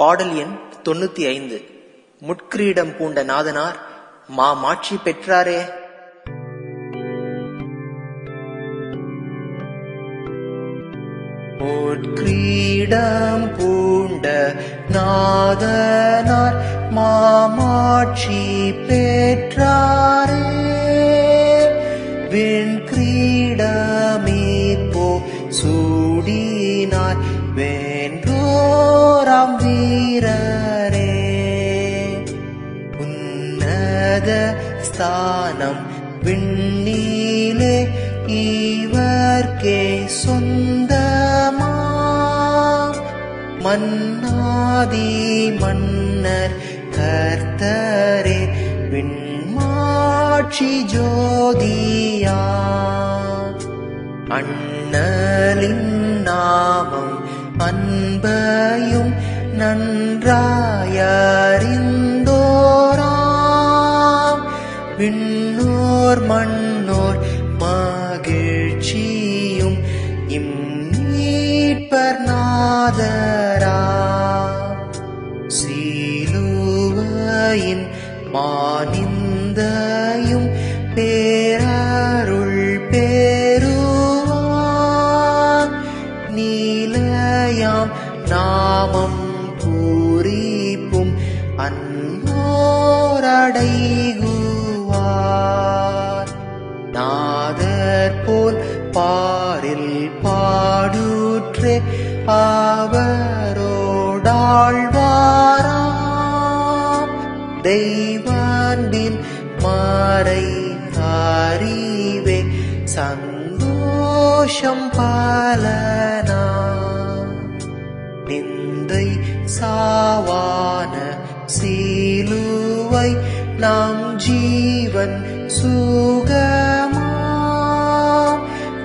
பாடல் எண் தொண்ணூத்தி ஐந்து. முட்கிரீடம் பூண்ட நாதனார் மா மாட்சி பெற்றாரே. முட்கிரீடம் பூண்ட நாதனார் மாமாட்சி பெற்றாரே. விண்கிரீடமீப்போ சூடினார் வென்றோராம் வீரரே. உன்னத ஸ்தானம் விண்ணிலே இவர்க்கே சொந்தமா? மன்னாதி மன்னர் கர்த்தரே விண்மாட்சி ஜோதியா? அண்ணலின் நாமம் அன்பர் நன்றாயறிந்தோராம். விண்ணோர் மண்ணோர் மகிழ்ச்சியும் இம்மீட்பர் நாதரா சீலுவையின் மானிந்தையும் பேரருள் பேருவான் நீலயாம் நாமம் பூரிப்பும் அன்போரடைகுவார் நாதர் போல் பாரில் பாடுற்றே அவரோடாழ்வாராம். தெய்வான்பின் மாறை அறிவே சந்தோஷம் பலனா நின் சாவான சீலுவை நாம் ஜீவன் சுகமா?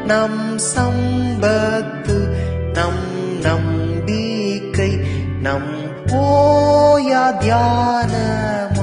நம் சம்பத்து நம் நம்பிக்கை நம் ஓயா தியானம்